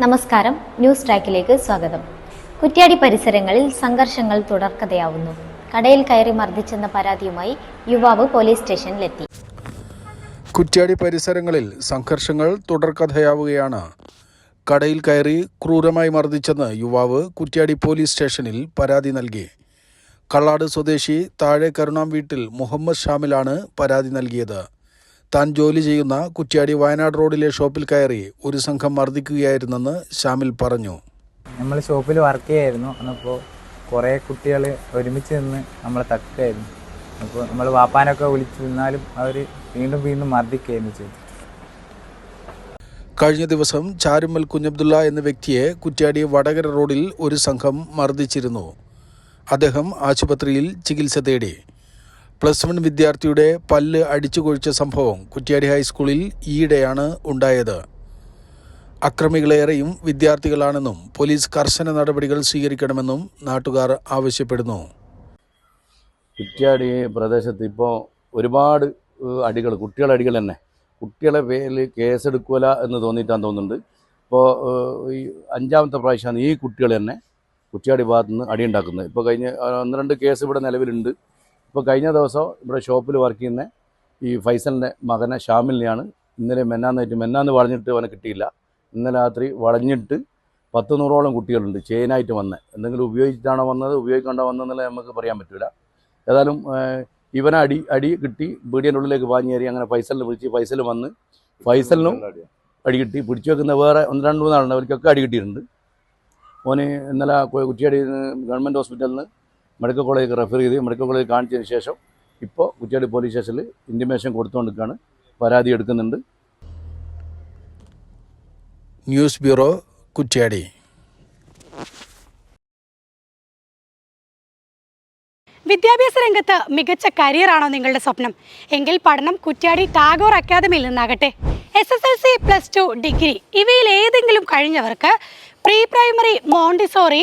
നമസ്കാരം. ന്യൂസ് ട്രാക്കിലേക്ക് സ്വാഗതം. കുറ്റ്യാടി പരിസരങ്ങളിൽ സംഘർഷങ്ങൾ തുടർക്കഥയാവുന്നു. കടയിൽ കയറി മർദ്ദിച്ചെന്ന പരാതിയുമായി യുവാവ് പോലീസ് സ്റ്റേഷനിലെത്തി. കുറ്റ്യാടി പരിസരങ്ങളിൽ സംഘർഷങ്ങൾ തുടർക്കഥയാവുകയാണ്. കടയിൽ കയറി ക്രൂരമായി മർദ്ദിച്ചെന്ന് യുവാവ് കുറ്റ്യാടി പോലീസ് സ്റ്റേഷനിൽ പരാതി നൽകി. കള്ളാട് സ്വദേശി താഴെ കരുണാം വീട്ടിൽ മുഹമ്മദ് ഷാമിലാണ് പരാതി നൽകിയത്. താൻ ജോലി ചെയ്യുന്ന കുറ്റ്യാടി വയനാട് റോഡിലെ ഷോപ്പിൽ കയറി ഒരു സംഘം മർദ്ദിക്കുകയായിരുന്നെന്ന് ഷാമിൽ പറഞ്ഞു. നമ്മൾ ഷോപ്പിൽ വർക്ക് ചെയ്യായിരുന്നു. അന്നപ്പോൾ കുറേ കുട്ടികൾ ഒരുമിച്ച് നിന്ന് നമ്മളെ തക്കായിരുന്നു അപ്പോൾ നമ്മൾ വാപ്പാനൊക്കെ വിളിച്ചു നിന്നാലും അവർ വീണ്ടും വീണ്ടും മർദ്ദിക്കുകയായിരുന്നു ചെയ്തു കഴിഞ്ഞ ദിവസം ചാരുമ്മൽ കുഞ്ഞബ്ദുള്ള എന്ന വ്യക്തിയെ കുറ്റ്യാടി വടകര റോഡിൽ ഒരു സംഘം മർദ്ദിച്ചിരുന്നു. അദ്ദേഹം ആശുപത്രിയിൽ ചികിത്സ തേടി. പ്ലസ് വൺ വിദ്യാർത്ഥിയുടെ പല്ല് അടിച്ചു കൊഴിച്ച സംഭവം കുറ്റ്യാടി ഹൈസ്കൂളിൽ ഈയിടെയാണ് ഉണ്ടായത്. അക്രമികളേറെയും വിദ്യാർത്ഥികളാണെന്നും പോലീസ് കർശന നടപടികൾ സ്വീകരിക്കണമെന്നും നാട്ടുകാർ ആവശ്യപ്പെടുന്നു. കുറ്റ്യാടി പ്രദേശത്ത് ഇപ്പോൾ ഒരുപാട് അടികൾ കുട്ടികളെ അടികൾ തന്നെ. കുട്ടികളെ പേരിൽ കേസെടുക്കൂല എന്ന് തോന്നിയിട്ടാന്ന് തോന്നുന്നുണ്ട്. ഇപ്പോൾ ഈ അഞ്ചാമത്തെ പ്രാവശ്യമാണ് ഈ കുട്ടികൾ തന്നെ കുറ്റ്യാടി ഭാഗത്തുനിന്ന് അടിയുണ്ടാക്കുന്നത്. ഇപ്പോൾ കഴിഞ്ഞ ഒന്ന് രണ്ട് കേസ് ഇവിടെ നിലവിലുണ്ട്. ഇപ്പോൾ കഴിഞ്ഞ ദിവസം ഇവിടെ ഷോപ്പിൽ വർക്ക് ചെയ്യുന്ന ഈ ഫൈസലിന്റെ മകനെ ഷാമിലിനെയാണ്. ഇന്നലെ മെന്നാന്നായിട്ട് മെന്നാന്ന് വളഞ്ഞിട്ട് അവനെ കിട്ടിയില്ല. ഇന്നലെ രാത്രി വളഞ്ഞിട്ട് പത്ത് നൂറോളം കുട്ടികളുണ്ട് ചെയിനായിട്ട് വന്ന്. എന്തെങ്കിലും ഉപയോഗിച്ചിട്ടാണോ വന്നത് ഉപയോഗിക്കാണ്ടോ വന്നതെന്നുള്ളത് നമുക്ക് പറയാൻ പറ്റില്ല ഏതായാലും ഇവനെ അടി അടി കിട്ടി പീടിയന്റെ ഉള്ളിലേക്ക് പാഞ്ഞേറി അങ്ങനെ ഫൈസലിനെ വിളിച്ച് ഫൈസൽ വന്ന് ഫൈസലിനും അടി കിട്ടി. പിടിച്ചു വെക്കുന്ന വേറെ ഒന്ന് രണ്ട് മൂന്നാളുണ്ട് അവർക്കൊക്കെ അടി കിട്ടിയിട്ടുണ്ട്. ഓന് ഇന്നലെ കുറ്റിയടി ഗവൺമെന്റ് ഹോസ്പിറ്റലിൽ നിന്ന് മെഡിക്കൽ കോളേജ് റെഫർ ചെയ്ത് മെഡിക്കൽ കോളേജിൽ കാണിച്ചതിന് ശേഷം ഇപ്പോൾ കുറ്റിയാടി പോലീസ് സ്റ്റേഷനിൽ ഇന്റിമേഷൻ കൊടുത്തുകൊണ്ടിരിക്കുകയാണ് പരാതി എടുക്കുന്നുണ്ട്. News bureau Kuttiady. വിദ്യാഭ്യാസ രംഗത്ത് മികച്ച കരിയറാണോ നിങ്ങളുടെ സ്വപ്നം? എങ്കിൽ പഠനം കുറ്റ്യാടി ടാഗോർ അക്കാദമിയിൽ നിന്നാകട്ടെ. S S L C plus two degree. ഇവയിൽ ഏതെങ്കിലും കഴിഞ്ഞവർക്ക് pre primary Montessori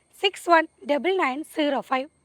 six one double nine zero five